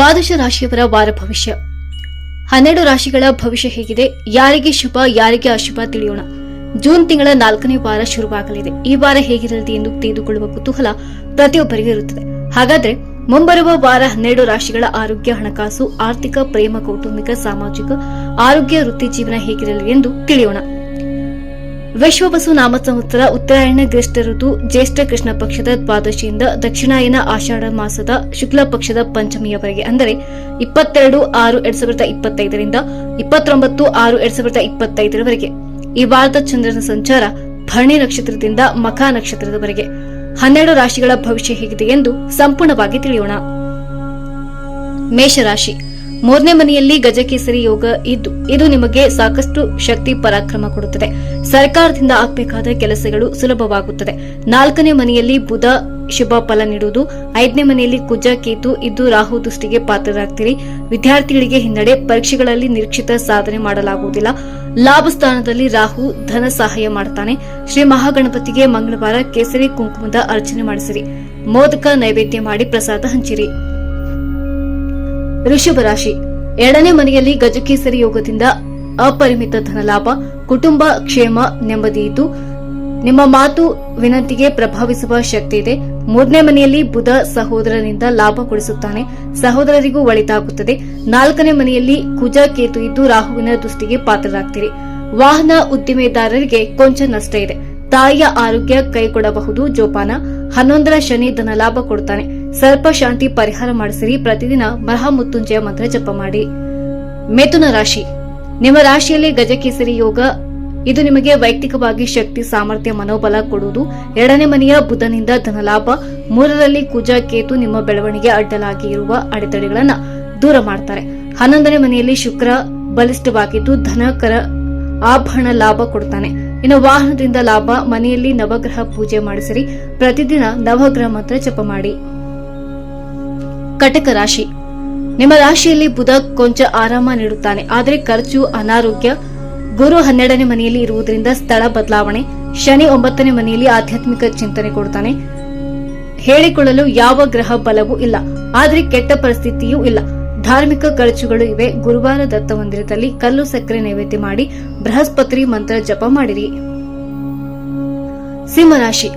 ದ್ವಾದಶ ರಾಶಿಯವರ ವಾರ ಭವಿಷ್ಯ. ಹನ್ನೆರಡು ರಾಶಿಗಳ ಭವಿಷ್ಯ ಹೇಗಿದೆ. ಯಾರಿಗೆ ಶುಭ, ಯಾರಿಗೆ ಅಶುಭ ತಿಳಿಯೋಣ. ಜೂನ್ ತಿಂಗಳ ನಾಲ್ಕನೇ ವಾರ ಶುರುವಾಗಲಿದೆ. ಈ ವಾರ ಹೇಗಿರಲಿದೆ ಎಂದು ತಿಳಿದುಕೊಳ್ಳುವ ಕುತೂಹಲ ಪ್ರತಿಯೊಬ್ಬರಿಗೂ ಇರುತ್ತದೆ. ಹಾಗಾದ್ರೆ ಮುಂಬರುವ ವಾರ ಹನ್ನೆರಡು ರಾಶಿಗಳ ಆರೋಗ್ಯ ಹಣಕಾಸು, ಆರ್ಥಿಕ, ಪ್ರೇಮ, ಕೌಟುಂಬಿಕ, ಸಾಮಾಜಿಕ, ಆರೋಗ್ಯ, ವೃತ್ತಿ ಜೀವನ ಹೇಗಿರಲಿದೆ ಎಂದು ತಿಳಿಯೋಣ. ವಿಶ್ವಬಸು ನಾಮ ಸಂವತ್ಸರ ಉತ್ತರಾಯಣ ಗ್ರೇಷ್ಠ ಋತು ಜ್ಯೇಷ್ಠ ಕೃಷ್ಣ ಪಕ್ಷದ ದ್ವಾದಶಿಯಿಂದ ದಕ್ಷಿಣಾಯನ ಆಷಾಢ ಮಾಸದ ಶುಕ್ಲ ಪಕ್ಷದ ಪಂಚಮಿಯವರೆಗೆ, ಅಂದರೆ ಇಪ್ಪತ್ತೆರಡು ಆರು ಎರಡ್ ಸಾವಿರದ ಇಪ್ಪತ್ತೈದರಿಂದ ಇಪ್ಪತ್ತೊಂಬತ್ತು ಆರು ಎರಡ್ ಸಾವಿರದ ಇಪ್ಪತ್ತೈದರವರೆಗೆ. ಈ ವಾರದ ಚಂದ್ರನ ಸಂಚಾರ ಭರಣಿ ನಕ್ಷತ್ರದಿಂದ ಮಖ ನಕ್ಷತ್ರದವರೆಗೆ. ಹನ್ನೆರಡು ರಾಶಿಗಳ ಭವಿಷ್ಯ ಹೇಗಿದೆ ಎಂದು ಸಂಪೂರ್ಣವಾಗಿ ತಿಳಿಯೋಣ. ಮೇಷರಾಶಿ. ಮೂರನೇ ಮನೆಯಲ್ಲಿ ಗಜಕೇಸರಿ ಯೋಗ ಇದ್ದು, ಇದು ನಿಮಗೆ ಸಾಕಷ್ಟು ಶಕ್ತಿ ಪರಾಕ್ರಮ ಕೊಡುತ್ತದೆ. ಸರ್ಕಾರದಿಂದ ಆಗಬೇಕಾದ ಕೆಲಸಗಳು ಸುಲಭವಾಗುತ್ತದೆ. ನಾಲ್ಕನೇ ಮನೆಯಲ್ಲಿ ಬುಧ ಶುಭ ಫಲ ನೀಡುವುದು, ಐದನೇ ಮನೆಯಲ್ಲಿ ಕುಜ ಕೇತು ಇದ್ದು ರಾಹು ದೃಷ್ಟಿಗೆ ಪಾತ್ರರಾಗ್ತೀರಿ. ವಿದ್ಯಾರ್ಥಿಗಳಿಗೆ ಹಿನ್ನಡೆ ಪರೀಕ್ಷೆಗಳಲ್ಲಿ ನಿರೀಕ್ಷಿತ ಸಾಧನೆ ಮಾಡಲಾಗುವುದಿಲ್ಲ. ಲಾಭ ಸ್ಥಾನದಲ್ಲಿ ರಾಹು ಧನ ಸಹಾಯ ಮಾಡುತ್ತಾನೆ ಶ್ರೀ ಮಹಾಗಣಪತಿಗೆ ಮಂಗಳವಾರ ಕೇಸರಿ ಕುಂಕುಮದ ಅರ್ಚನೆ ಮಾಡಿಸಿರಿ. ಮೋದಕ ನೈವೇದ್ಯ ಮಾಡಿ ಪ್ರಸಾದ ಹಂಚಿರಿ. ಋಷಭ ರಾಶಿ. ಎರಡನೇ ಮನೆಯಲ್ಲಿ ಗಜಕೇಸರಿ ಯೋಗದಿಂದ ಅಪರಿಮಿತ ಧನಲಾಭ ಕುಟುಂಬ ಕ್ಷೇಮ ನೆಮ್ಮದಿ ಇದ್ದು, ನಿಮ್ಮ ಮಾತು ವಿನಂತಿಗೆ ಪ್ರಭಾವಿಸುವ ಶಕ್ತಿ ಇದೆ. ಮೂರನೇ ಮನೆಯಲ್ಲಿ ಬುಧ ಸಹೋದರನಿಂದ ಲಾಭ ಕೊಡಿಸುತ್ತಾನೆ. ಸಹೋದರರಿಗೂ ಒಳಿತಾಗುತ್ತದೆ. ನಾಲ್ಕನೇ ಮನೆಯಲ್ಲಿ ಕುಜ ಕೇತು ಇದ್ದು, ರಾಹುವಿನ ದೃಷ್ಟಿಗೆ ಪಾತ್ರರಾಗ್ತೀರಿ. ವಾಹನ ಉದ್ದಿಮೆದಾರರಿಗೆ ಕೊಂಚ ನಷ್ಟ ಇದೆ. ತಾಯಿಯ ಆರೋಗ್ಯ ಕೈಕೊಡಬಹುದು. ಜೋಪಾನ. ಹನ್ನೊಂದರ ಶನಿ ಧನಲಾಭ ಕೊಡುತ್ತಾನೆ ಸರ್ಪ ಶಾಂತಿ ಪರಿಹಾರ ಮಾಡಿಸಿರಿ. ಪ್ರತಿದಿನ ಮಹಾಮೃತ್ಯುಂಜಯ ಮಂತ್ರ ಜಪ ಮಾಡಿ. ಮೇಥುನ ರಾಶಿ. ನಿಮ್ಮ ರಾಶಿಯಲ್ಲಿ ಗಜಕೇಸರಿ ಯೋಗ. ಇದು ನಿಮಗೆ ವೈಯಕ್ತಿಕವಾಗಿ ಶಕ್ತಿ, ಸಾಮರ್ಥ್ಯ, ಮನೋಬಲ ಕೊಡುವುದು. ಎರಡನೇ ಮನೆಯ ಬುಧನಿಂದ ಧನಲಾಭ. ಮೂರರಲ್ಲಿ ಕುಜ, ಕೇತು ನಿಮ್ಮ ಬೆಳವಣಿಗೆ ಅಡ್ಡಲಾಗಿ ಇರುವ ಅಡೆತಡೆಗಳನ್ನ ದೂರ ಮಾಡ್ತಾರೆ. ಹನ್ನೊಂದನೇ ಮನೆಯಲ್ಲಿ ಶುಕ್ರ ಬಲಿಷ್ಠವಾಗಿದ್ದು ಧನಕರ ಆಭರಣ ಲಾಭ ಕೊಡ್ತಾನೆ. ಇನ್ನು ವಾಹನದಿಂದ ಲಾಭ. ಮನೆಯಲ್ಲಿ ನವಗ್ರಹ ಪೂಜೆ ಮಾಡಿಸಿರಿ. ಪ್ರತಿದಿನ ನವಗ್ರಹ ಮಂತ್ರ ಜಪ ಮಾಡಿ. ಕಟಕ ರಾಶಿ. ನಿಮ್ಮ ರಾಶಿಯಲ್ಲಿ ಬುಧ ಕೊಂಚ ಆರಾಮ ನೀಡುತ್ತಾನೆ. ಆದರೆ ಖರ್ಚು ಅನಾರೋಗ್ಯ. ಗುರು ಹನ್ನೆರಡನೇ ಮನೆಯಲ್ಲಿ ಇರುವುದರಿಂದ ಸ್ಥಳ ಬದಲಾವಣೆ. ಶನಿ ಒಂಬತ್ತನೇ ಮನೆಯಲ್ಲಿ ಆಧ್ಯಾತ್ಮಿಕ ಚಿಂತನೆ ಕೊಡ್ತಾನೆ. ಹೇಳಿಕೊಳ್ಳಲು ಯಾವ ಗ್ರಹ ಬಲವೂ ಇಲ್ಲ. ಆದರೆ ಕೆಟ್ಟ ಪರಿಸ್ಥಿತಿಯೂ ಇಲ್ಲ. ಧಾರ್ಮಿಕ ಖರ್ಚುಗಳು ಇವೆ. ಗುರುವಾರ ದತ್ತ ಮಂದಿರದಲ್ಲಿ ಕಲ್ಲು ಸಕ್ಕರೆ ನೈವೇದ್ಯ ಮಾಡಿ ಬೃಹಸ್ಪತಿ ಮಂತ್ರ ಜಪ ಮಾಡಿರಿ. ಸಿಂಹರಾಶಿ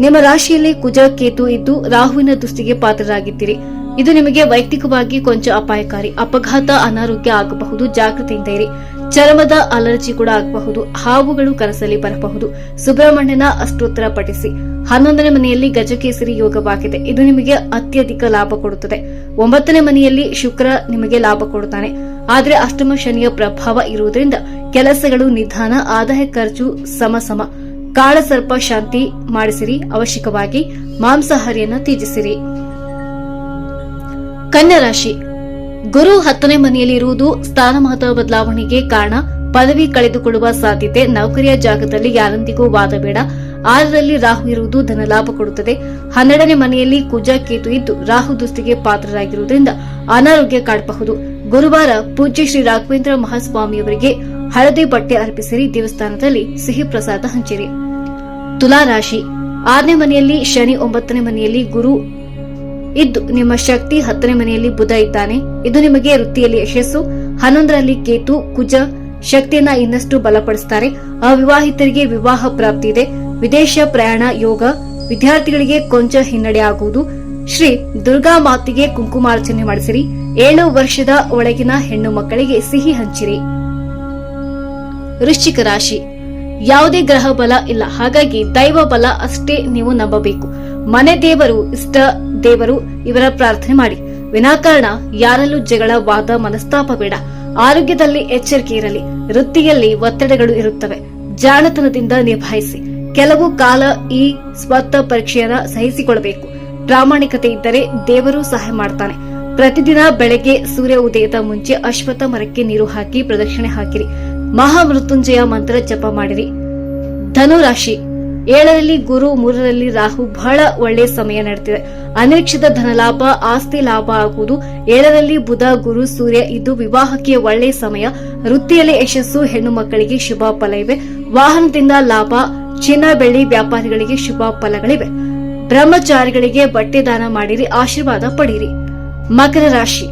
ನಿಮ್ಮ ರಾಶಿಯಲ್ಲಿ ಕುಜ, ಕೇತು ಇದ್ದು ರಾಹುವಿನ ದುಸ್ತಿಗೆ ಪಾತ್ರರಾಗಿದ್ದೀರಿ. ಇದು ನಿಮಗೆ ವೈಯಕ್ತಿಕವಾಗಿ ಕೊಂಚ ಅಪಾಯಕಾರಿ, ಅಪಘಾತ, ಅನಾರೋಗ್ಯ ಆಗಬಹುದು ಜಾಗೃತಿಯಿಂದ ಇರಿ. ಚರ್ಮದ ಅಲರ್ಜಿ ಕೂಡ ಆಗಬಹುದು, ಹಾವುಗಳು ಕನಸಲ್ಲಿ ಬರಬಹುದು. ಸುಬ್ರಹ್ಮಣ್ಯನ ಅಷ್ಟೋತ್ತರ ಪಠಿಸಿ. ಹನ್ನೊಂದನೇ ಮನೆಯಲ್ಲಿ ಗಜಕೇಸರಿ ಯೋಗವಾಗಿದೆ. ಇದು ನಿಮಗೆ ಅತ್ಯಧಿಕ ಲಾಭ ಕೊಡುತ್ತದೆ. ಒಂಬತ್ತನೇ ಮನೆಯಲ್ಲಿ ಶುಕ್ರ ನಿಮಗೆ ಲಾಭ ಕೊಡುತ್ತಾನೆ. ಆದರೆ ಅಷ್ಟಮ ಶನಿಯ ಪ್ರಭಾವ ಇರುವುದರಿಂದ ಕೆಲಸಗಳು ನಿಧಾನ, ಆದಾಯ ಖರ್ಚು ಸಮಸಮ. ಕಾಳಸರ್ಪ ಶಾಂತಿ ಮಾಡಿಸಿರಿ. ಅವಶ್ಯಕವಾಗಿ ಮಾಂಸಾಹಾರಿಯನ್ನು ತ್ಯಜಿಸಿರಿ. ಕನ್ಯಾ ರಾಶಿ ಗುರು ಹತ್ತನೇ ಮನೆಯಲ್ಲಿ ಇರುವುದು ಸ್ಥಾನಮಾನ ಬದಲಾವಣೆಗೆ ಕಾರಣ. ಪದವಿ ಕಳೆದುಕೊಳ್ಳುವ ಸಾಧ್ಯತೆ ನೌಕರಿಯ ಜಾಗದಲ್ಲಿ ಯಾರೊಂದಿಗೂ ವಾದ ಬೇಡ. ಆರರಲ್ಲಿ ರಾಹು ಇರುವುದು ಧನಲಾಭ ಕೊಡುತ್ತದೆ. ಹನ್ನೆರಡನೇ ಮನೆಯಲ್ಲಿ ಕುಜ ಕೇತು ಇದ್ದು ರಾಹು ದುಸ್ತಿಗೆ ಪಾತ್ರರಾಗಿರುವುದರಿಂದ ಅನಾರೋಗ್ಯ ಕಾಡಬಹುದು. ಗುರುವಾರ ಪೂಜ್ಯ ಶ್ರೀ ರಾಘವೇಂದ್ರ ಮಹಾಸ್ವಾಮಿಯವರಿಗೆ ಹಳದಿ ಬಟ್ಟೆ ಅರ್ಪಿಸಿರಿ ದೇವಸ್ಥಾನದಲ್ಲಿ ಸಿಹಿ ಪ್ರಸಾದ ಹಂಚಿರಿ. ತುಲಾ ರಾಶಿ, ಆರನೇ ಮನೆಯಲ್ಲಿ ಶನಿ ಒಂಬತ್ತನೇ ಮನೆಯಲ್ಲಿ ಗುರು ಇದ್ದು ನಿಮ್ಮ ಶಕ್ತಿ ಹತ್ತನೇ ಮನೆಯಲ್ಲಿ ಬುಧ ಇದ್ದಾನೆ. ಇದು ನಿಮಗೆ ವೃತ್ತಿಯಲ್ಲಿ ಯಶಸ್ಸು, ಹನ್ನೊಂದರಲ್ಲಿ ಕೇತು, ಕುಜ ಶಕ್ತಿಯನ್ನ ಇನ್ನಷ್ಟು ಬಲಪಡಿಸುತ್ತಾರೆ ಅವಿವಾಹಿತರಿಗೆ ವಿವಾಹ ಪ್ರಾಪ್ತಿ ಇದೆ. ವಿದೇಶ ಪ್ರಯಾಣ, ಯೋಗ, ವಿದ್ಯಾರ್ಥಿಗಳಿಗೆ ಕೊಂಚ ಹಿನ್ನಡೆ ಆಗುವುದು. ಶ್ರೀ ದುರ್ಗಾ ಮಾತಿಗೆ ಕುಂಕುಮಾರ್ಚನೆ ಮಾಡಿಸಿರಿ. ಏಳು ವರ್ಷದ ಒಳಗಿನ ಹೆಣ್ಣು ಮಕ್ಕಳಿಗೆ ಸಿಹಿ ಹಂಚಿರಿ. ವೃಶ್ಚಿಕ ರಾಶಿ. ಯಾವುದೇ ಗ್ರಹ ಬಲ ಇಲ್ಲ. ಹಾಗಾಗಿ ದೈವ ಬಲ ಅಷ್ಟೇ ನೀವು ನಂಬಬೇಕು. ಮನೆ ದೇವರು, ಇಷ್ಟ ದೇವರು ಇವರ ಪ್ರಾರ್ಥನೆ ಮಾಡಿ. ವಿನಾಕಾರಣ, ಯಾರಲ್ಲೂ ಜಗಳ, ವಾದ, ಮನಸ್ತಾಪ ಬೇಡ. ಆರೋಗ್ಯದಲ್ಲಿ ಎಚ್ಚರಿಕೆ ಇರಲಿ. ವೃತ್ತಿಯಲ್ಲಿ ಒತ್ತಡಗಳು ಇರುತ್ತವೆ. ಜಾಣತನದಿಂದ ನಿಭಾಯಿಸಿ. ಕೆಲವು ಕಾಲ ಈ ಸ್ವತ್ತ ಪರೀಕ್ಷೆಯನ್ನ ಸಹಿಸಿಕೊಳ್ಳಬೇಕು. ಪ್ರಾಮಾಣಿಕತೆ ಇದ್ದರೆ ದೇವರು ಸಹಾಯ ಮಾಡ್ತಾನೆ. ಪ್ರತಿದಿನ ಬೆಳಗ್ಗೆ ಸೂರ್ಯ ಉದಯದ ಮುಂಚೆ ಅಶ್ವತ್ಥ ಮರಕ್ಕೆ ನೀರು ಹಾಕಿ ಪ್ರದಕ್ಷಿಣೆ ಹಾಕಿರಿ. ಮಹಾಮೃತ್ಯುಂಜಯ ಮಂತ್ರ ಜಪ ಮಾಡಿರಿ. ಧನುರಾಶಿ, ಏಳರಲ್ಲಿ ಗುರು, ಮೂರರಲ್ಲಿ ರಾಹು ಬಹಳ ಒಳ್ಳೆಯ ಸಮಯ ನಡೆದಿದೆ ಅನಿರೀಕ್ಷಿತ ಧನಲಾಭ, ಆಸ್ತಿ ಲಾಭ ಆಗುವುದು. ಏಳರಲ್ಲಿ ಬುಧ, ಗುರು, ಸೂರ್ಯ, ಇದು ವಿವಾಹಕ್ಕೆ ಒಳ್ಳೆಯ ಸಮಯ. ವೃತ್ತಿಯಲ್ಲಿ ಯಶಸ್ಸು, ಹೆಣ್ಣು ಮಕ್ಕಳಿಗೆ ಶುಭ ಫಲ ಇವೆ. ವಾಹನದಿಂದ ಲಾಭ, ಚಿನ್ನ, ಬೆಳ್ಳಿ ವ್ಯಾಪಾರಿಗಳಿಗೆ ಶುಭ ಫಲಗಳಿವೆ. ಬ್ರಹ್ಮಚಾರಿಗಳಿಗೆ ಬಟ್ಟೆ ದಾನ ಮಾಡಿರಿ, ಆಶೀರ್ವಾದ ಪಡೀರಿ. ಮಕರ ರಾಶಿ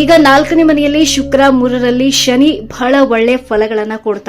ಈಗ ನಾಲ್ಕನೇ ಮನೆಯಲ್ಲಿ ಶುಕ್ರ ಮೂರರಲ್ಲಿ ಶನಿ ಬಹಳ ಒಳ್ಳೆ ಫಲಗಳನ್ನ ಕೊಡ್ತಾರೆ.